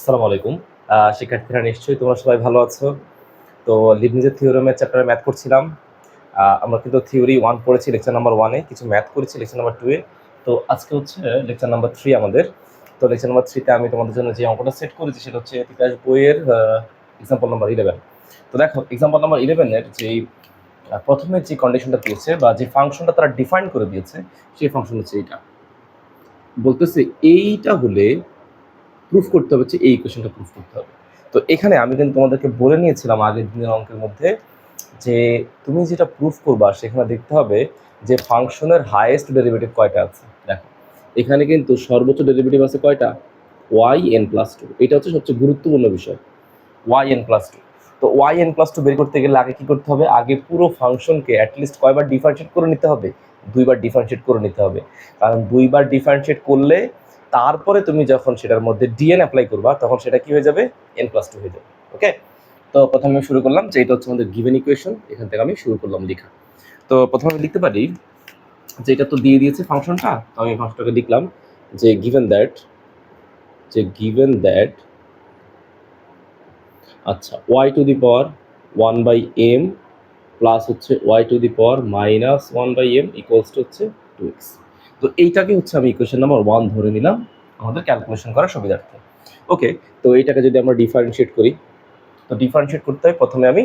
আসসালামু আলাইকুম। শিক্ষার্থীরা নিশ্চয়ই তোমরা সবাই ভালো আছো। তো লিবনিজের থিওরামের চ্যাপ্টারে ম্যাথ করছিলাম। আমরা কিন্তু থিওরি ওয়ান পড়েছি লেকচার নাম্বার ওয়ানে কিছু ম্যাথ করেছি লেকচার নাম্বার টুয়ে তো আজকে হচ্ছে লেকচার নাম্বার থ্রি আমাদের। তো লেকচার নাম্বার থ্রিতে আমি তোমাদের জন্য যে অঙ্কটা সেট করেছি, সেটা হচ্ছে তিতাস বইয়ের এক্সাম্পল নাম্বার ইলেভেন তো দেখো এক্সাম্পল নাম্বার ইলেভেনের যেই প্রথমে যে কন্ডিশনটা দিয়েছে বা যে ফাংশনটা তারা ডিফাইন করে দিয়েছে, সেই ফাংশন হচ্ছে এইটা। বলতেছে এইটা হলে প্রুফ করতে হবে হচ্ছে এই ইকুয়েশনটা প্রুফ করতে হবে। তো এখানে আমি কিন্তু তোমাদেরকে বলে নিয়েছিলাম আগের দিনের অঙ্কের মধ্যে যে তুমি যেটা প্রুফ করবা সেখানে দেখতে হবে যে ফাংশনের হাইয়েস্ট ডেরিভেটিভ কয়টা আছে। দেখো, এখানে কিন্তু সর্বোচ্চ ডেরিভেটিভ আছে কয়টা? ওয়াই এন প্লাস টু এটা হচ্ছে সবচেয়ে গুরুত্বপূর্ণ বিষয়। ওয়াই এন প্লাস টু তো ওয়াই এন প্লাস টু বের করতে গেলে আগে কি করতে হবে? আগে পুরো ফাংশনকে অ্যাটলিস্ট কয়বার ডিফারেন্সিয়েট করে নিতে হবে? দুইবার ডিফারেন্সিয়েট করে নিতে হবে। কারণ দুইবার ডিফারেন্সিয়েট করলে তারপরে তুমি যখন সেটার মধ্যে ডিএন অ্যাপ্লাই করবা, তখন সেটা কি হয়ে যাবে? এন প্লাস টু হয়ে যাবে ওকে তো প্রথমে আমি শুরু করলাম যে এটা হচ্ছে আমাদের গিভেন ইকুয়েশন এখান থেকে আমি শুরু করলাম লেখা। তো প্রথমে আমি লিখতে পারি যে এটা তো দিয়ে দিয়েছে ফাংশনটা, তো আমি ফাংশনটাকে লিখলাম যে গিভেন দ্যাট যে গিভেন দ্যাট আচ্ছা Y to the power one by M plus হচ্ছে Y to the power minus one by M equals to হচ্ছে টু এক্স তো এইটাকে হচ্ছে আমি ইকুয়েশন নাম্বার ওয়ান ধরে নিলাম আমাদের ক্যালকুলেশন করার সুবিধার্থে। ওকে তো এইটাকে যদি আমরা ডিফারেন্সিয়েট করি, তো ডিফারেন্সিয়েট করতে হয় প্রথমে আমি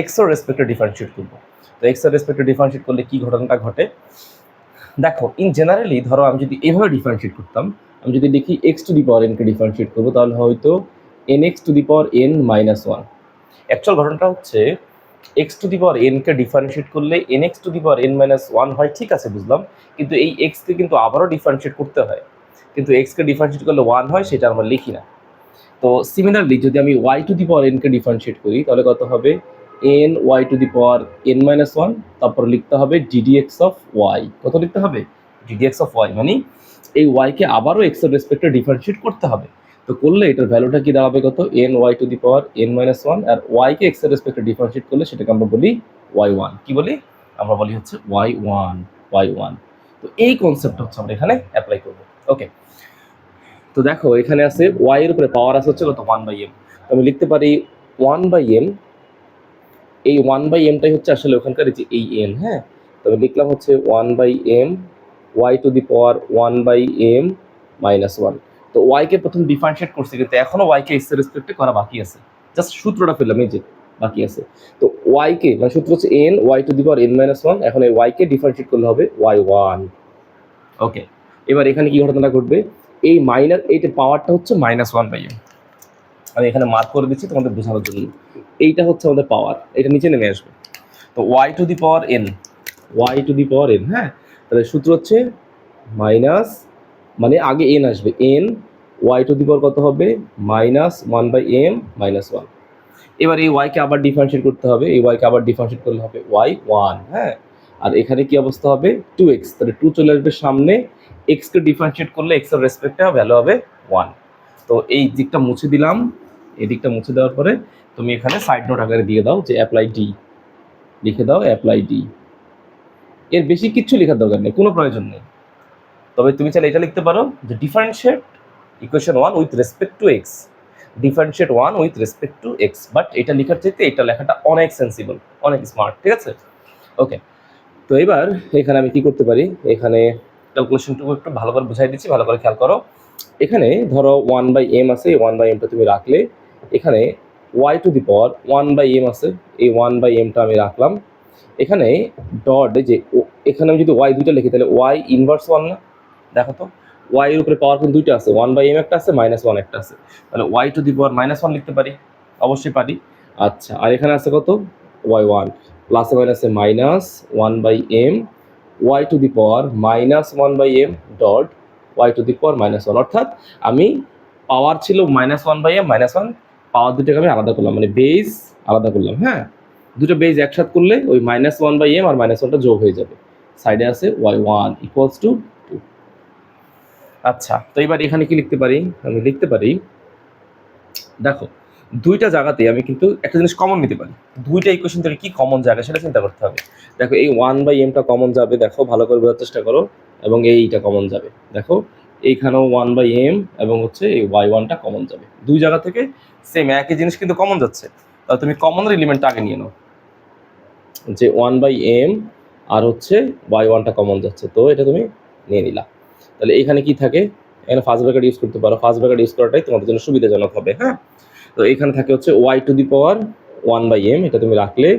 এক্সের রেসপেক্টে ডিফারেন্সিয়েট করব। তো এক্সের রেসপেক্টে ডিফারেন্সিয়েট করলে কী ঘটনাটা ঘটে? দেখো ইন জেনারেলি ধরো আমি যদি এভাবে ডিফারেন্সিয়েট করতাম, আমি যদি দেখি এক্স টু দি পাওয়ার এনকে ডিফারেন্সিয়েট করব, তাহলে হয়তো N X to the power N minus one actual ঘটনাটা হচ্ছে এক্স টু দি পাওয়ার এনকে ডিফারেন্সিয়েট করলে N X to the power N minus one হয়, ঠিক আছে, বুঝলাম? কিন্তু এই এক্সকে কিন্তু আবারও ডিফারেন্সিয়েট করতে হয়। কিন্তু এক্সকে ডিফারেন্সিয়েট করলে ওয়ান হয়, সেটা আমরা লিখি না। তো সিমিলারলি যদি আমি ওয়াই টু দি পাওয়ার এনকে ডিফারেন্সিয়েট করি, তাহলে কত হবে? N Y to the power N minus one তারপর লিখতে হবে ডিডিএক্স অফ ওয়াই কত লিখতে হবে? ডিডিএক্স অফ ওয়াই মানে এই ওয়াইকে আবারও এক্সের রেসপেক্টে ডিফারেন্সিয়েট করতে হবে। তো করলে এটার ভ্যালুটা কি দাঁড়াবে কত? N Y to the power N minus one আর ওয়াইকে এক্সের রেসপেক্টে ডিফারেন্সিয়েট করলে সেটাকে আমরা বলি ওয়াই ওয়ান কি বলি? আমরা বলি হচ্ছে ওয়াই ওয়ান ওয়াই ওয়ান তো এই কনসেপ্টটা হচ্ছে আমরা এখানে অ্যাপ্লাই করব। ওকে তো দেখো, এখানে আছে ওয়াই এর উপরে পাওয়ার আছে হচ্ছে কত? ওয়ান বাই এম তো আমি লিখতে পারি ওয়ান বাই এম এই ওয়ান বাই এমটাই হচ্ছে আসলে ওখানকার যে এই এন হ্যাঁ? তবে লিখলাম হচ্ছে one by M Y to the power one by M minus one তো ওয়াইকে প্রথম ডিফারেন্সিয়েট করছি, কিন্তু এখনও ওয়াইকে এক্স রেসপেক্টে করা বাকি আছে। জাস্ট সূত্রটা পেলাম এই যে বাকি আছে। তো ওয়াইকে মানে সূত্র হচ্ছে N Y to the power N minus one এখন এই ওয়াইকে ডিফারেন্সিয়েট করলে হবে ওয়াই ওয়ান ওকে এবার এখানে কি ঘটনাটা ঘটবে? এই মাইনাস এইটা পাওয়ারটা হচ্ছে মাইনাস ওয়ান বাই আমি এখানে মার্ক করে দিচ্ছি তোমাদের বোঝানোর জন্য। এইটা হচ্ছে আমাদের পাওয়ার এটা নিচে নেমে আসবে। তো Y to the power N Y to the power N হ্যাঁ? তাহলে সূত্র হচ্ছে মাইনাস মানে আগে এন আসবে। এন ওয়াই টু দি কত হবে? Minus one by M minus one এবার এই ওয়াইকে আবার ডিফারেন্সিয়েট করতে হবে। এই ওয়াইকে আবার ডিফারেন্সিয়েট করলে হবে ওয়াই ওয়ান হ্যাঁ? আর এখানে কি অবস্থা হবে? টু এক্স তাহলে টু চলে আসবে সামনে। এক্সকে ডিফারেন্সিয়েট করলে এক্সের রেসপেক্টে ভ্যালু হবে ওয়ান তো এই দিকটা মুছে দিলাম। এই দিকটা মুছে দেওয়ার পরে তুমি এখানে সাইড নোট আকারে দিয়ে দাও যে অ্যাপ্লাই ডি লিখে দাও অ্যাপ্লাই ডি এর বেশি কিচ্ছু লেখার দরকার নেই, কোনো প্রয়োজন নেই। তবে তুমি চাইলে এটা লিখতে পারো, যে differentiate equation one with respect to X differentiate one with respect to X but এটা লেখার চাইতে এটা লেখাটা অনেক সেন্সিবল অনেক স্মার্ট ঠিক আছে? ওকে তো এবার এখানে আমি কি করতে পারি? এখানে ক্যালকুলেশনটুকু একটু ভালো করে বুঝাই দিচ্ছি, ভালো করে খেয়াল করো। এখানে ধরো ওয়ান বাই এম আছে, এই ওয়ান বাই এমটা তুমি রাখলে, এখানে Y to the power one by M আছে, এই ওয়ান বাই এমটা আমি রাখলাম। এখানে ডট যে এখানে আমি যদি ওয়াই দুইটা লিখি, তাহলে ওয়াই ইনভার্স ওয়ান না? দেখো তো ওয়াই এর উপরে পাওয়ার কিন্তু দুইটা আছে ওয়ান বাই এম একটা আছে মাইনাস ওয়ান একটা আছে। তাহলে Y to the power minus one লিখতে পারি, অবশ্যই পারি। আচ্ছা আর এখানে আছে কত? ওয়াই ওয়ান প্লাসে মাইনাসে minus one by M Y to the power minus one by M dot Y to the power minus one অর্থাৎ আমি পাওয়ার ছিল minus one by M minus one power দুটোকে আমি আলাদা করলাম মানে বেজ আলাদা করলাম হ্যাঁ? দুটো বেজ একসাথ করলে ওই মাইনাস ওয়ান বাই এম আর মাইনাস ওয়ানটা যোগ হয়ে যাবে। সাইডে আছে ওয়াই ওয়ান ইকুয়ালস টু আচ্ছা তো এবার এখানে কি লিখতে পারি? আমি লিখতে পারি, দেখো, দুইটা জায়গাতে আমি কিন্তু একটা জিনিস কমন নিতে পারি। দুইটা ইকুয়েশন থেকে কি কমন জায়গা সেটা চিন্তা করতে হবে। দেখো, এই ওয়ান বাই এমটা কমন যাবে, দেখো, ভালো করে বোঝার চেষ্টা করো, এবং এইটা কমন যাবে। দেখো, এইখানেও ওয়ান বাই এম এবং হচ্ছে এই ওয়াই ওয়ানটা কমন যাবে। দুই জায়গা থেকে সেম একই জিনিস কিন্তু কমন যাচ্ছে। তাহলে তুমি কমন এলিমেন্টটা আগে নিয়ে নাও। যে ওয়ান বাই এম আর হচ্ছে ওয়াই ওয়ানটা কমন যাচ্ছে, তো এটা তুমি নিয়ে নিলা। তাহলে এখানে কি থাকে? এখানে ফার্স্ট ব্র্যাকেট ইউজ করতে পারো। ফার্স্ট ব্র্যাকেট ইউজ করাটাই তোমাদের জন্য সুবিধাজনক হবে হ্যাঁ? তো এখানে থাকে হচ্ছে Y to the power one by M এটা তুমি রাখলে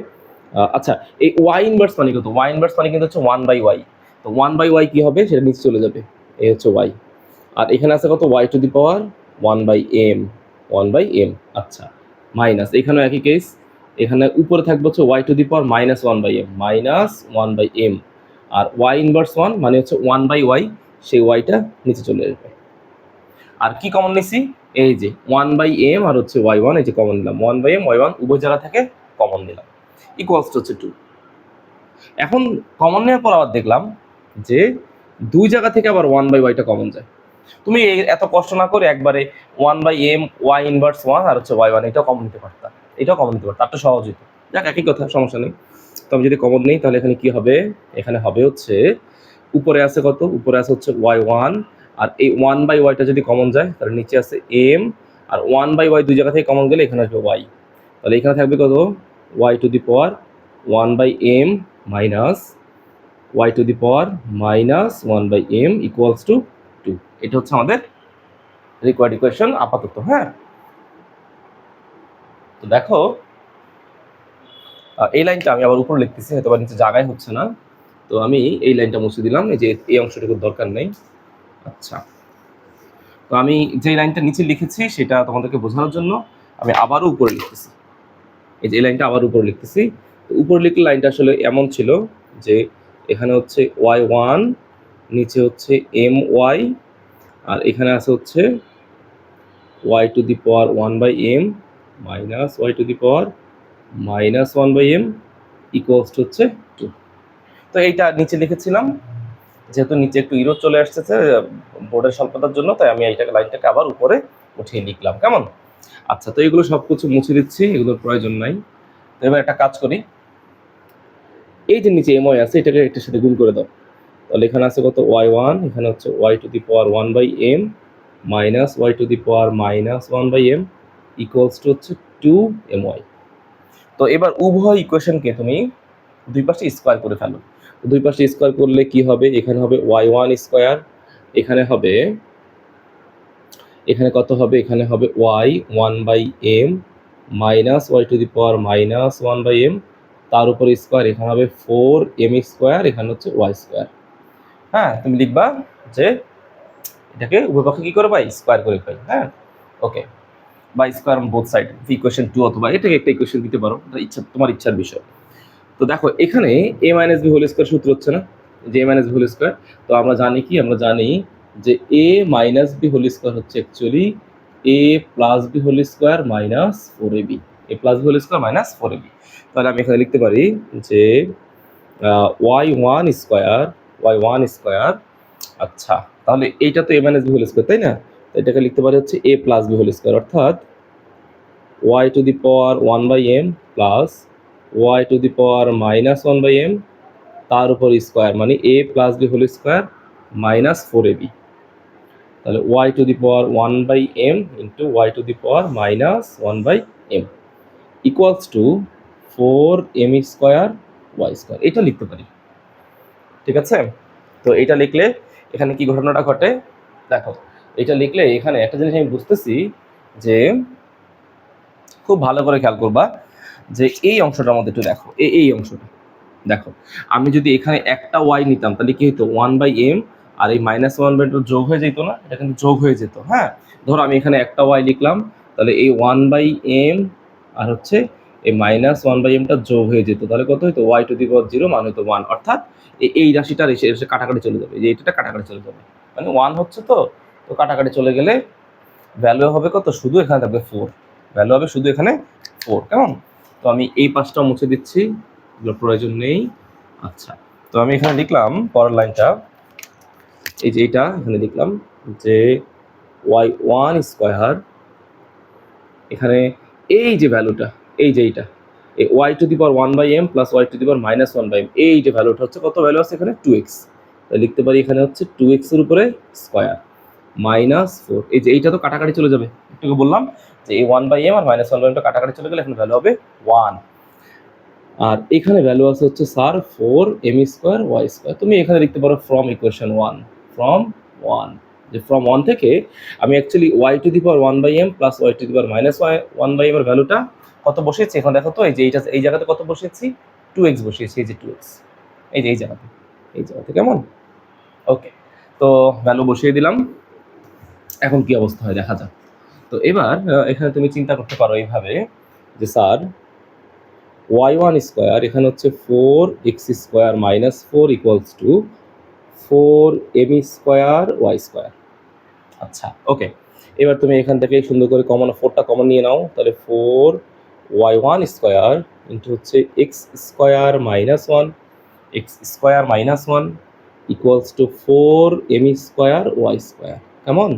আচ্ছা এই ওয়াই ইনভার্স মানে কত ওয়াই ইনভার্স মানে কিন্তু হচ্ছে ওয়ান বাই ওয়াই তো ওয়ান বাই ওয়াই কি হবে? সেটা নিচে চলে যাবে, এই হচ্ছে ওয়াই আর এখানে আছে কত? Y to the power one by M one by M আচ্ছা মাইনাস এখানেও একই কেস এখানে উপরে থাকবে হচ্ছে Y to the power minus one by M minus one by M R Y inverse one মানে হচ্ছে ওয়ান বাই ওয়াই সেই ওয়াইটা নিচে চলে আসবে। আর কি কমন নিছি? এই যে ওয়ান বাই এম আর হচ্ছে ওয়াই ওয়ান এই যে কমন নিলাম। One by M Y one উভয় জায়গা থেকে কমন নিলাম। ইকুয়ালস হচ্ছে টু এখন কমন নেওয়ার পর আবার দেখলাম যে দুই জায়গা থেকে আবার ওয়ান বাই ওয়াইটা কমন যায়। তুমি এত কষ্ট না করে একবারে one by M Y inverse one আর হচ্ছে ওয়াই ওয়ান এটাও কমন নিতে পারতা। এটাও কমন নিতে পারতা। একটা সহজ হতো যাক, একই কথা, সমস্যা নেই। তো আমি যদি কমন নেই, তাহলে এখানে কি হবে? এখানে হবে হচ্ছে উপরে আছে কত? উপরে আছে হচ্ছে ওয়াই ওয়ান আর এই ওয়ান বাই ওয়াইটা যদি কমন যায়, তাহলে নিচে আছে এম আর ওয়ান বাই ওয়াই দুই জায়গা থেকে কমন গেলে এখানে আসবে ওয়াই তাহলে এখানে থাকবে কত? Y to the power one by M minus Y to the power minus one by M equals to two এটা হচ্ছে আমাদের রিকোয়ার্ড ইকুয়েশন আপাতত হ্যাঁ? তো দেখো এই লাইনটা আমি আবার উপরে লিখতেছি হয়তো নিচে জায়গায় হচ্ছে না। তো আমি এই লাইনটা মুছে দিলাম, এই যে এই অংশটুকুর দরকার নেই। আচ্ছা। তো আমি যে লাইনটা নিচে লিখেছি, সেটা তোমাদেরকে বোঝানোর জন্য আমি আবারও উপরে লিখতেছি। এই যে এই লাইনটা আবার উপরে লিখতেছি। তো উপরে লিখলে লাইনটা আসলে এমন ছিল যে এখানে হচ্ছে ওয়াই ওয়ান, নিচে হচ্ছে এম ওয়াই, আর এখানে আছে হচ্ছে Y to the power one by M minus Y to the power minus one by M equals হচ্ছে তো এইটা নিচে লিখেছিলাম। যেহেতু নিচে একটু ইরো চলে আসতেছে, বোর্ডের স্বল্পতার জন্য, তাই আমি এইটাকে লাইনটাকে আবার উপরে উঠিয়ে লিখলাম, কেমন? আচ্ছা তো এগুলো সব কিছু মুছে দিচ্ছি, এগুলোর প্রয়োজন নাই। তো এবার একটা কাজ করি। এই যে নিচে এমওয়াই আছে, এটাকে এটার সাথে গুণ করে দাও। তাহলে এখানে আছে কত? ওয়াই ওয়ান এখানে হচ্ছে Y to the power one by M minus Y to the power minus one by M equals to হচ্ছে টু এম ওয়াই তো এবার উভয় ইকুয়েশনকে তুমি দুই পাশে স্কোয়ার করে ফেলো। দুই পাশে স্কোয়ার করলে কি হবে? এখানে হবে ওয়াই ওয়ান স্কোয়ার। এখানে হবে, এখানে কত হবে? এখানে হবে Y one by M minus Y to the power minus one by M তার উপর স্কোয়ার, এখানে হবে ফোর এম স্কোয়ার, এখানে হচ্ছে ওয়াই স্কোয়ার। হ্যাঁ তুমি লিখবা যে এটাকে উভয়পক্ষে কি করে পাই স্কোয়ার করে পাই হ্যাঁ? ওকে, বা square both side equation two অথবা এটাকে একটা ইকুয়েশন দিতে পারো ইচ্ছা, তোমার ইচ্ছার বিষয়। তো দেখো, এখানে A minus B whole square সূত্র হচ্ছে না? যে A minus B whole square তো আমরা জানি কি? আমরা জানি যে A minus B whole square হচ্ছে actually A plus B whole square minus four A B A plus B whole square minus four A B তাহলে আমি এখানে লিখতে পারি যে Y one square Y one square আচ্ছা তাহলে এইটা তো A minus B whole square তাই না? এটাকে লিখতে পারি হচ্ছে A plus B whole square অর্থাৎ Y to the power one by M plus Y to the power minus one by M তার উপর স্কোয়ার মানে A plus B whole square minus four A B তাহলে Y to the power one by M into Y to the power minus one by M equals to four M square Y square এটা লিখতে পারি। ঠিক আছে? তো এটা লিখলে এখানে কি ঘটনাটা ঘটে? দেখো, এটা লিখলে এখানে একটা জিনিস আমি বুঝতেছি যে খুব ভালো করে খেয়াল করবা। যে এই অংশটার মধ্যে একটু দেখো। এই অংশটা। দেখো, আমি যদি এখানে একটা ওয়াই নিতাম, তাহলে কি হতো ওয়ান বাই এম আর এই মাইনাস ওয়ান বাই যোগ হয়ে যেত না? এটা কিন্তু যোগ হয়ে যেত হ্যাঁ? ধরো আমি এখানে একটা ওয়াই লিখলাম, তাহলে এই ওয়ান বাই এম আর হচ্ছে এই মাইনাস ওয়ান বাই এমটা যোগ হয়ে যেত, তাহলে কত হতো Y to the power zero মান হতো ওয়ান অর্থাৎ এই- রাশিটার এসে এসে কাটাকাটি চলে যাবে। যে এটা কাটাকাটি চলে যাবে। মানে ওয়ান হচ্ছে তো তো কাটাকাটি চলে গেলে ভ্যালু হবে কত? শুধু এখানে থাকবে ফোর ভ্যালু হবে শুধু এখানে ফোর কেমন? তো আমি এই পাঁচটা মুছে দিচ্ছি, এগুলো প্রয়োজন নেই। আচ্ছা তো আমি এখানে লিখলাম পরের লাইনটা। এই যে এইটা, এখানে লিখলাম যে ওয়াই ওয়ান স্কোয়ার, এখানে এই যে ভ্যালুটা, এই যে এইটা, এই Y to the power one by M plus Y to the power minus one by M, এই যে ভ্যালুটা হচ্ছে, কত ভ্যালু আছে এখানে? Two X. লিখতে পারি এখানে হচ্ছে টু এক্সের উপরে স্কোয়ার, মাইনাস ফোর। এই যে এইটা তো কাটাকাটি চলে যাবে একটু আগে বললাম। যে এই ওয়ান বাই এম আর মাইনাস ওয়ান বাই এমটা কাটাকাটি চলে গেলে এখন ভ্যালু হবে ওয়ান আর এখানে ভ্যালু আছে হচ্ছে sir four M square Y square তুমি এখানে লিখতে পারো from equation one from one যে ফ্রম ওয়ান থেকে আমি actually Y to the power one by M plus Y to the power minus Y one by M এর ভ্যালুটা কত বসিয়েছি? এখন দেখো তো, এই যে এইটা, এই জায়গাতে কত বসিয়েছি? টু এক্স বসিয়েছি, এই যে টু এক্স এই যে এই জায়গাতে এই জায়গাতে কেমন? ওকে তো ভ্যালু বসিয়ে দিলাম। এখন কি অবস্থা হয় দেখা যাক। তো এবার এখানে তুমি চিন্তা করতে পারো এইভাবে যে স্যার ওয়াই ওয়ান স্কোয়ার এখানে হচ্ছে four X square minus four equals to four M square Y square আচ্ছা ওকে এবার তুমি এখান থেকে সুন্দর করে কমন ফোরটা কমন নিয়ে নাও, তাহলে four Y one square into হচ্ছে X square minus one X square minus one equals to four M square Y square কেমন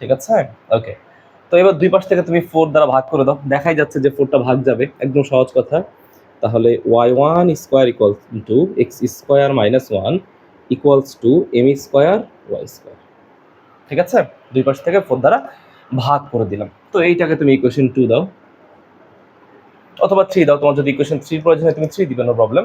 ঠিক আছে? ওকে তো এবার দুই পাশ থেকে তুমি ফোর দ্বারা ভাগ করে দাও। দেখাই যাচ্ছে যে ফোরটা ভাগ যাবে। একদম সহজ কথা। তাহলে Y one square equals to X square minus one equals to M square Y square ঠিক আছে? দুই পাশ থেকে ফোর দ্বারা ভাগ করে দিলাম। তো এইটাকে তুমি ইকুয়েশন টু দাও। অথবা থ্রি দাও। তোমার যদি ইকুয়েশন থ্রির প্রয়োজন হয়, তুমি থ্রি দিবে নো প্রবলেম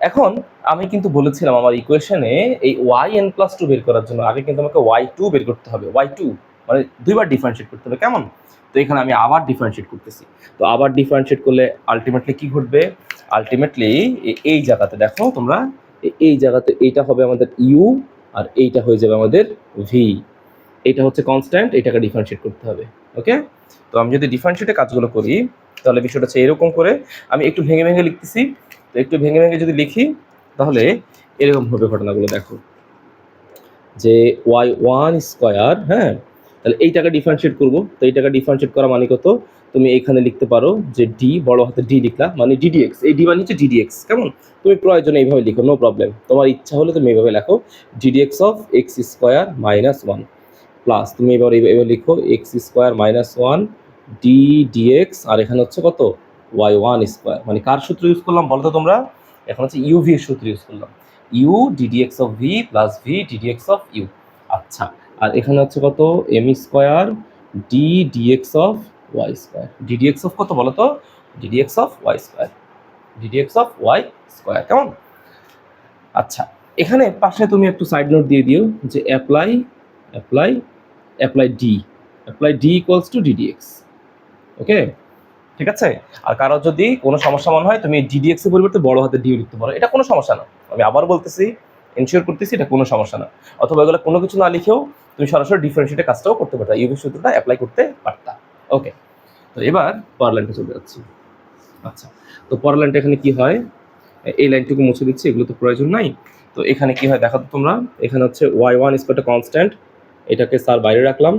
এখন আমি কিন্তু বলেছিলাম আমার ইকুয়েশনে এই ওয়াই এন প্লাস টু বের করার জন্য। আগে কিন্তু আমাকে ওয়াই টু বের করতে হবে। ওয়াই টু মানে দুইবার ডিফারেন্সিয়েট করতে হবে, কেমন? তো এখানে আমি আবার ডিফারেন্সিয়েট করতেছি। তো আবার ডিফারেন্সিয়েট করলে আলটিমেটলি কি ঘটবে? আলটিমেটলি এই জায়গাতে দেখো তোমরা এই জায়গাতে এইটা হবে আমাদের ইউ আর এইটা হয়ে যাবে আমাদের ভি এটা হচ্ছে কনস্ট্যান্ট এটাকে ডিফারেন্সিয়েট করতে হবে ওকে তো আমি যদি ডিফারেন্সিয়েটে কাজগুলো করি, তাহলে বিষয়টা হচ্ছে এরকম করে, আমি একটু ভেঙে ভেঙে লিখতেছি, তো একটু ভেঙে ভেঙে যদি লিখি, তাহলে এরকম হবে ঘটনাগুলো, দেখো। যে ওয়াই ওয়ান স্কোয়ার হ্যাঁ? তাহলে এই এইটাকে ডিফারেন্সিয়েট করব। তো এই এইটাকে ডিফারেন্সিয়েট করা মানে কত? তুমি এখানে লিখতে পারো যে ডি বড় হাতে ডি লিখলা মানে ডিডিএক্স এই ডি মানে হচ্ছে ডিডিএক্স কেমন? তুমি প্রয়োজনে এইভাবে লিখো নো প্রবলেম তোমার ইচ্ছা হলে তুমি এইভাবে লেখো DDX of X square minus one plus তুমি এবার এইভাবে লিখো X square minus one D DX আর এখানে হচ্ছে কত? ওয়াই ওয়ান স্কোয়ার মানে কার সূত্র ইউজ করলাম বলো তো তোমরা? এখন হচ্ছে ইউভি এর সূত্র ইউজ করলাম। U DDX of V plus V DDX of U আচ্ছা আর এখানে হচ্ছে কত? M square D DX of Y square DDX of কত বলো তো DDX of Y square DDX of Y square কেমন? আচ্ছা এখানে পাশে তুমি একটু সাইড নোট দিয়ে দিও যে apply apply apply D apply D equals to DDX okay ঠিক আছে? আর কারও যদি কোনো সমস্যা মনে হয়, তুমি ডিডিএক্স এর পরিবর্তে বড় হাতে ডিও লিখতে পারো। এটা কোনো সমস্যা না। আমি আবার বলতেছি এনশিওর করতেছি এটা কোনো সমস্যা না। অথবা এগুলো কোনো কিছু না লিখেও তুমি সরাসরি ডিফারেন্সিয়েটের কাজটাও করতে পারতা ইউভি সূত্রটা অ্যাপ্লাই করতে পারতা। ওকে তো এবার পরের লাইনটা চলে যাচ্ছি। আচ্ছা তো পরের লাইনটা এখানে কি হয়? এই লাইনটুকু মুছে দিচ্ছি, এগুলো তো প্রয়োজন নাই। তো এখানে কি হয় দেখো তো তোমরা, এখানে হচ্ছে ওয়াই ওয়ান স্কোয়ারটা কনস্ট্যান্ট এটাকে স্যার বাইরে রাখলাম।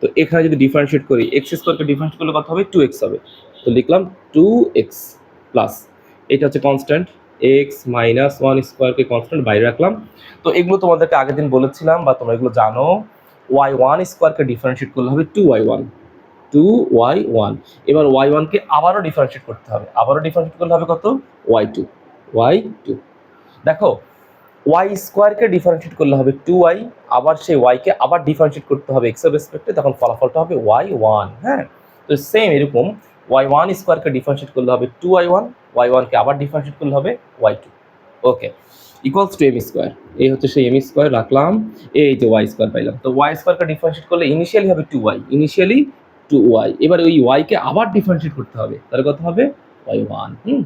তো এখানে যদি ডিফারেন্সিয়েট করি এক্স স্কোয়ারকে ডিফারেন্সিয়েট করলে কত হবে? টু এক্স হবে। তো লিখলাম টু এক্স প্লাস এটা হচ্ছে কনস্ট্যান্ট এক্স মাইনাস ওয়ান স্কোয়ারকে কনস্ট্যান্ট বাইরে রাখলাম। তো এগুলো তোমাদেরকে আগের দিন বলেছিলাম বা তোমরা এগুলো জানো। ওয়াই ওয়ান স্কোয়ারকে ডিফারেন্সিয়েট করলে হবে two Y one two Y one এবার ওয়াই ওয়ানকে আবারও ডিফারেন্সিয়েট করতে হবে। আবারও ডিফারেন্সিয়েট করলে হবে কত? ওয়াই টু ওয়াই টু দেখো ওয়াই স্কোয়ারকে ডিফারেন্সিয়েট করলে হবে টু ওয়াই আবার সেই ওয়াইকে আবার ডিফারেন্সিয়েট করতে হবে এক্সের রেসপেক্টে তখন ফলাফলটা হবে ওয়াই ওয়ান হ্যাঁ? তো সেম এরকম ওয়াই ওয়ান স্কোয়ারকে ডিফারেন্সিয়েট করলে হবে টু ওয়াই ওয়ান ওয়াই ওয়ানকে আবার ডিফারেন্সিয়েট করলে হবে Y two okay equals to M square এই হচ্ছে সেই এম স্কোয়ার রাখলাম। এই যে ওয়াই স্কোয়ার পাইলাম। তো ওয়াই স্কোয়ারকে ডিফারেন্সিয়েট করলে ইনিশিয়ালি হবে two Y initially two Y এবার ওই ওয়াইকে আবার ডিফারেন্সিয়েট করতে হবে। তাহলে কত হবে? ওয়াই ওয়ান হুম?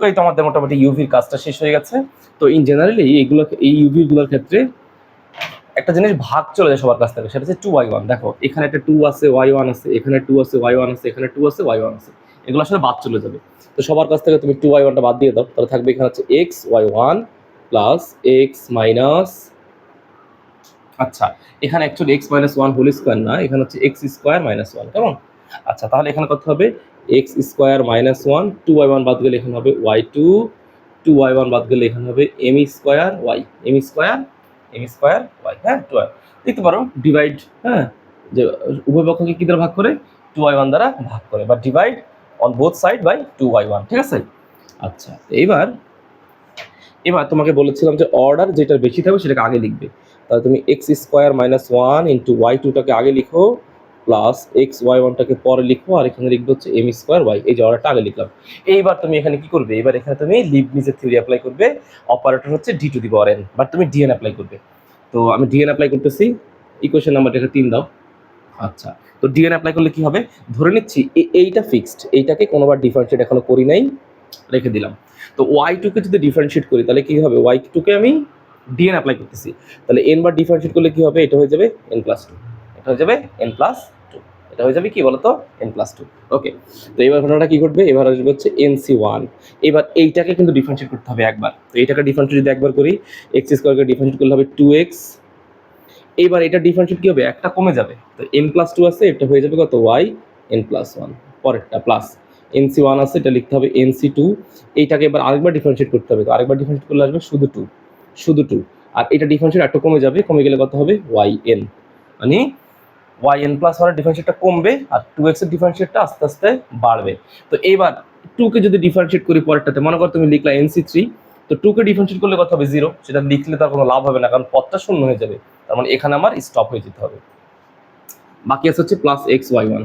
তো এই তো আমাদের মোটামুটি ইউভির কাজটা শেষ হয়ে গেছে। তো ইন জেনারেলি এইগুলো এই ইউভিগুলোর ক্ষেত্রে একটা জিনিস ভাগ চলে যায় সবার কাছ থেকে, সেটা হচ্ছে টু ওয়াই ওয়ান দেখো, এখানে একটা টু আছে ওয়াই ওয়ান আছে, এখানে টু আছে ওয়াই ওয়ান আছে, এখানে টু আছে ওয়াই ওয়ান আছে। এগুলো আসলে বাদ চলে যাবে। তো সবার কাছ থেকে তুমি টু ওয়াই ওয়ানটা বাদ দিয়ে দাও, তাহলে থাকবে এখানে হচ্ছে X Y one plus X minus আচ্ছা এখানে actually X minus one whole square না, এখানে হচ্ছে এক্স স্কোয়ার মাইনাস ওয়ান কেমন? আচ্ছা তাহলে এখানে কত হবে? X square minus one two Y one বাদ গেলে এখানে হবে Y two two Y one বাদ গেলে এখানে হবে M square Y M square M square Y হ্যাঁ টু ওয়াই দেখতে পারো ডিভাইড হ্যাঁ যে উভয় পক্ষকে কী দ্বারা ভাগ করে? টু ওয়াই ওয়ান দ্বারা ভাগ করে, বা divide on both side by two Y one ঠিক আছে? আচ্ছা এইবার, এবার তোমাকে বলেছিলাম যে অর্ডার যেটা বেশি থাকবে সেটাকে আগে লিখবে। তাহলে তুমি X square minus one into Y টুটাকে আগে লিখো। প্লাস এক্স ওয়াই ওয়ানটাকে পরে লিখব, আর এখানে লিখবে হচ্ছে এম স্কোয়ার ওয়াই এই যে অর্ডারটা আগে লিখলাম। এইবার তুমি এখানে কি করবে? এবার এখানে তুমি লিভ নিজের থিওরি অ্যাপ্লাই করবে অপারেটর হচ্ছে D to the power N but তুমি ডিএন অ্যাপ্লাই করবে। তো আমি ডিএন অ্যাপ্লাই করতেছি ইকুয়েশন নাম্বারটা এটা তিন দাও। আচ্ছা তো ডিএন অ্যাপ্লাই করলে কি হবে? ধরে নিচ্ছি এইটা ফিক্সড এইটাকে কোনোবার ডিফারেন্সিয়েট এখনও করি নাই, রেখে দিলাম। তো ওয়াই টুকে যদি ডিফারেন্সিয়েট করি, তাহলে কি হবে? ওয়াই টুকে আমি ডিএন অ্যাপ্লাই করতেছি। তাহলে এন বার ডিফারেন্সিয়েট করলে কি হবে? এটা হয়ে যাবে এন প্লাস টু এটা হয়ে যাবে এন প্লাস এটা হয়ে যাবে কি বলতো? এন প্লাস টু ওকে তো এবার ঘটনাটা কি ঘটবে? এবার আসবে হচ্ছে এন সি ওয়ান এবার এইটাকে কিন্তু ডিফারেন্সিয়েট করতে হবে একবার। তো এইটাকে ডিফারেন্সিয়েট যদি একবার করি এক্স স্কোয়ারকে ডিফারেন্সিয়েট করলে হবে টু এক্স এইবার এটা ডিফারেন্সিয়েট কি হবে? একটা কমে যাবে। তো এন প্লাস টু আছে, এটা হয়ে যাবে কত? ওয়াই এন প্লাস ওয়ান পরেরটা প্লাস এন সি ওয়ান আছে, এটা লিখতে হবে এন সি টু এইটাকে এবার আরেকবার ডিফারেন্সিয়েট করতে হবে। তো আরেকবার ডিফারেন্সিয়েট করলে আসবে শুধু টু শুধু টু আর এটা ডিফারেন্সিয়েট একটু কমে যাবে। কমে গেলে কত হবে? ওয়াই এন মানে ওয়াই এন প্লাস ওয়ানের ডিফারেন্সিয়েটটা কমবে আর টু এক্সের ডিফারেন্সিয়েটটা আস্তে আস্তে বাড়বে। তো এইবার টুকে যদি ডিফারেন্সিয়েট করি পরেরটাতে, মনে করো তুমি লিখলা এন সি থ্রি তো টুকে ডিফারেন্সিয়েট করলে কথা হবে জিরো সেটা লিখলে তার কোনো লাভ হবে না, কারণ পথটা শূন্য হয়ে যাবে। তার মানে এখানে আমার স্টপ হয়ে যেতে হবে। বাকি আছে হচ্ছে প্লাস এক্স ওয়াই ওয়ান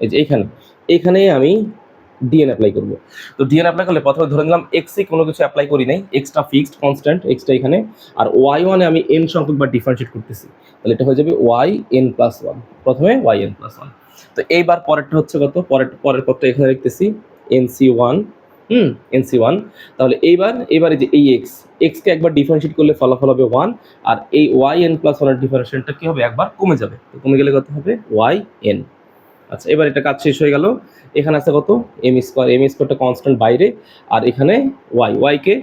এই যে এইখানে এখানে আমি ডিএন অ্যাপ্লাই করব। তো ডিএন অ্যাপ্লাই করলে প্রথমে ধরে নিলাম এক্সে কোনো কিছু অ্যাপ্লাই করি নাই এক্সটা ফিক্সড কনস্ট্যান্ট এক্সটা এখানে। আর ওয়াই ওয়ানে আমি এন সংখ্যক বা ডিফারেন্সিয়েট করতেছি। তাহলে এটা হয়ে যাবে ওয়াই এন প্লাস ওয়ান প্রথমে ওয়াই এন প্লাস ওয়ান তো এইবার পরেরটা হচ্ছে কত? পরের পরের পরটা এখানে লিখতেছি এন সি ওয়ান হুম এন সি ওয়ান তাহলে এইবার এবারে যে এই এক্স এক্সকে একবার ডিফারেন্সিয়েট করলে ফলাফল হবে ওয়ান আর এই ওয়াই এন প্লাস ওয়ানের ডিফারেন্সিয়েশনটা কী হবে? একবার কমে যাবে। কমে গেলে কত হবে? ওয়াই এন আচ্ছা এবার এটা কাজ শেষ হয়ে গেল। এখানে আছে কত? এম স্কোয়ার এম স্কোয়ারটা কনস্ট্যান্ট বাইরে। আর এখানে ওয়াই ওয়াইকে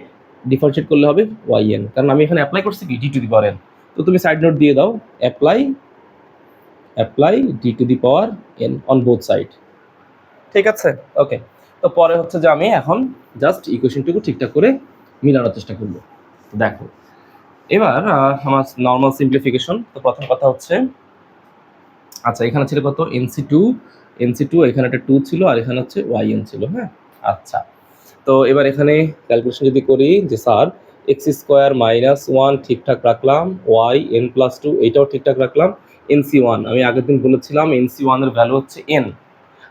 ডিফারেন্সিয়েট করলে হবে ওয়াই এন কারণ আমি এখানে অ্যাপ্লাই করছি কি? D to the power N তো তুমি সাইড নোট দিয়ে দাও। Apply apply D to the power N on both side ঠিক আছে? ওকে তো পরে হচ্ছে যে আমি এখন জাস্ট ইকুয়েশনটুকু ঠিকঠাক করে মিলানোর চেষ্টা করব। দেখো। এবার আমার নর্মাল সিম্পলিফিকেশন তো প্রথম কথা হচ্ছে আচ্ছা এখানে ছিল কত? এনসি টু এনসি টু এখানে একটা টু ছিল আর এখানে হচ্ছে ওয়াই এন ছিল হ্যাঁ? আচ্ছা তো এবার এখানে ক্যালকুলেশন যদি করি যে sir X square minus one ঠিকঠাক রাখলাম ওয়াই এন প্লাস টু এইটাও ঠিকঠাক রাখলাম এনসি ওয়ান আমি আগের দিন বলেছিলাম এনসি ওয়ানের ভ্যালু হচ্ছে এন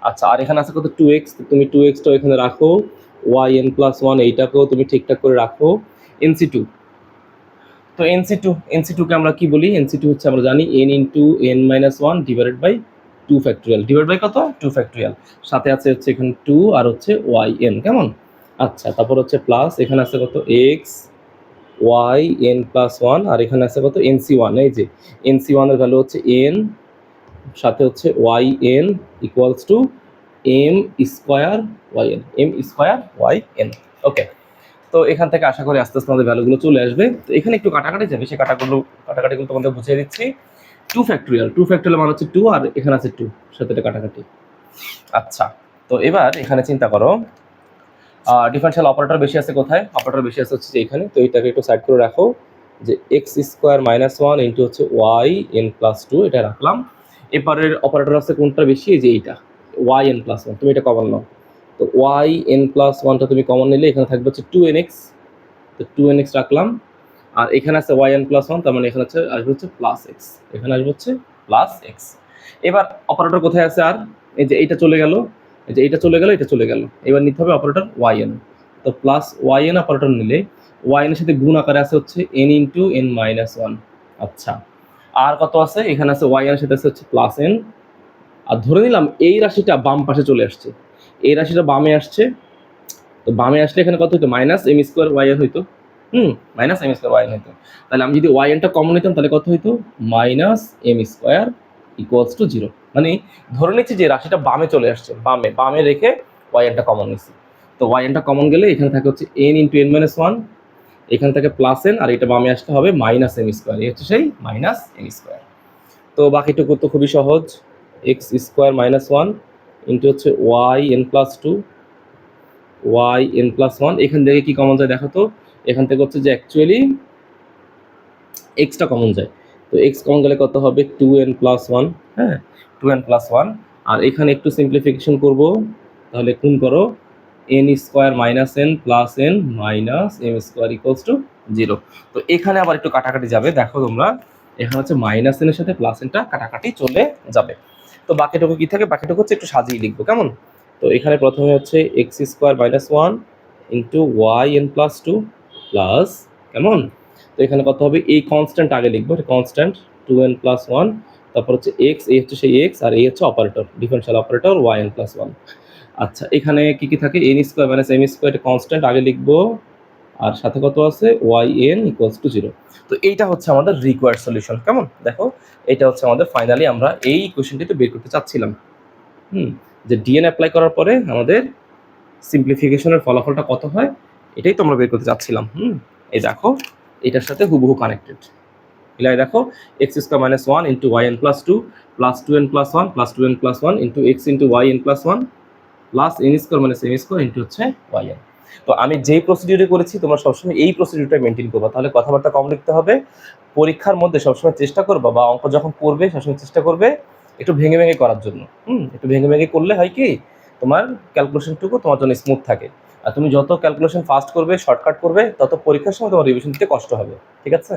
আচ্ছা আর এখানে আছে কত? টু এক্স তুমি টু এক্সটাও এখানে রাখো ওয়াই এন প্লাস ওয়ান এইটাকেও তুমি ঠিকঠাক করে রাখো এনসি টু তো এনসি টু এনসি টুকে আমরা কি বলি? এনসি টু হচ্ছে আমরা জানি N into N minus one divided by two factorial divide by কত? টু ফ্যাক্টোরিয়াল সাথে আছে হচ্ছে এখানে টু আর হচ্ছে ওয়াই এন কেমন? আচ্ছা তারপর হচ্ছে প্লাস এখানে আছে কত? X Y N plus one আর এখানে আছে কত? এনসি ওয়ান এই যে এনসি ওয়ানের ভ্যালু হচ্ছে এন সাথে হচ্ছে Y N equals to M square Y N M square Y N okay তো এখান থেকে আশা করি আস্তে আস্তে আমাদের ভ্যালুগুলো চলে আসবে। তো এখানে একটু কাটাকাটি যাবে, সেই কাটাগুলো, কাটাকাটিগুলো তোমাদের বুঝিয়ে দিচ্ছি। টু ফ্যাক্টোরিয়াল টু ফ্যাক্টোরিয়াল মানে হচ্ছে টু আর এখানে আছে টু সাথে কাটাকাটি। আচ্ছা তো এবার এখানে চিন্তা করো ডিফারেন্সিয়াল অপারেটর বেশি আছে কোথায়? অপারেটর বেশি আছে হচ্ছে এখানে। তো এটাকে একটু সাইড করে রাখো, যে X square minus one into হচ্ছে ওয়াই এন প্লাস টু এটা রাখলাম। এপারের অপারেটর আছে কোনটা বেশি? যে এইটা ওয়াই এন প্লাস ওয়ান তুমি এটা কমন নাও। তো ওয়াই এন প্লাস ওয়ানটা তুমি কমন নিলে, এখানে থাকবে হচ্ছে টু এন এক্স তো টু এন এক্স রাখলাম। আর এখানে আছে ওয়াই এন প্লাস ওয়ান তার মানে এখানে হচ্ছে আসবে হচ্ছে প্লাস এক্স এখানে আসবে হচ্ছে প্লাস এক্স এবার অপারেটর কোথায় আছে আর? এই যে এইটা চলে গেল। এই যে এইটা চলে গেল এটা চলে গেল। এবার নিতে হবে অপারেটর ওয়াই এন তো প্লাস ওয়াই এন অপারেটর নিলে ওয়াই এর সাথে গুণ আকারে আছে হচ্ছে N into N minus one আচ্ছা। আর কত আছে? এখানে আছে ওয়াই এর সাথে আছে হচ্ছে প্লাস এন আর ধরে নিলাম এই রাশিটা বাম পাশে চলে আসছে। এই রাশিটা বামে আসছে। তো বামে আসলে এখানে কত হতো minus M square Y N হইতো। হুম, minus M square Y N হইতো। তাহলে আমি যদি ওয়াই এনটা কমন নিতাম, তাহলে কত হইতো? Minus M square equals to zero মানে ধরে নিচ্ছি যে রাশিটা বামে চলে আসছে, বামে বামে রেখে ওয়াই এনটা কমন নিচ্ছি তো ওয়াই এনটা কমন গেলে এখানে থাকে হচ্ছে N into N minus one এখান থেকে প্লাস এন আর এটা বামে আসতে হবে মাইনাস এম স্কোয়ার। এই হচ্ছে সেই মাইনাস এম স্কোয়ার। তো বাকিটুকু তো খুবই সহজ X square minus one into হচ্ছে Y N plus two Y N plus one এখান থেকে কি কমন যায় দেখো এখান থেকে হচ্ছে যে অ্যাকচুয়ালি এক্সটা কমন যায়। তো এক্স কমন গেলে কত হবে? টু এন প্লাস ওয়ান হ্যাঁ? টু এন প্লাস ওয়ান আর এখানে একটু সিম্পলিফিকেশন করব। তাহলে কোন করো। N square minus N plus N minus M square equals to zero তো এখানে আবার একটু কাটাকাটি যাবে। দেখো তোমরা। এখানে হচ্ছে মাইনাস এনের সাথে প্লাস এনটা কাটাকাটি চলে যাবে। তো বাকিটুকু কি থাকে? বাকিটুকু হচ্ছে একটু সাজিয়ে লিখব, কেমন? তো এখানে প্রথমে হচ্ছে X square minus one into Y N plus two plus কেমন? তো এখানে কত হবে? এই কনস্ট্যান্ট আগে লিখব constant two N plus one তারপর হচ্ছে এক্স এই হচ্ছে সেই এক্স আর এই হচ্ছে operator differential operator Y N plus one আচ্ছা এখানে কি কি থাকে? N square minus M square constant আগে লিখব আর সাথে কত আছে? Y N equals to zero তো এইটা হচ্ছে আমাদের রিকোয়ার্ড সলিউশন কেমন? দেখো, এটা হচ্ছে আমাদের ফাইনালি আমরা এই ইকুয়েশনটিতে বের করতে চাচ্ছিলাম। হুম, যে ডিএন অ্যাপ্লাই করার পরে আমাদের সিম্পলিফিকেশনের ফলাফলটা কত হয়? এটাই তো আমরা বের করতে চাচ্ছিলাম। হুম, এই দেখো, এটার সাথে হুবহু কানেক্টেড এলাই দেখো X square minus one into Y N plus two plus two N plus one plus two N plus one into X into Y N plus one plus N square minus M square into হচ্ছে Y N তো আমি যেই প্রসিডিউরে করেছি, তোমরা সবসময় এই প্রসিডিউরটা maintain করবা। তাহলে কথাবার্তা কম লিখতে হবে। পরীক্ষার মধ্যে সবসময় চেষ্টা করবা বা অঙ্ক যখন করবে, সবসময় চেষ্টা করবে একটু ভেঙে ভেঙে করার জন্য। হুম, একটু ভেঙে ভেঙে করলে হয় কি, তোমার ক্যালকুলেশনটুকু তোমার জন্য স্মুথ থাকে। আর তুমি যত ক্যালকুলেশন ফাস্ট করবে শর্টকাট করবে, তত পরীক্ষার সময় তোমার রিভিশন দিতে কষ্ট হবে। ঠিক আছে?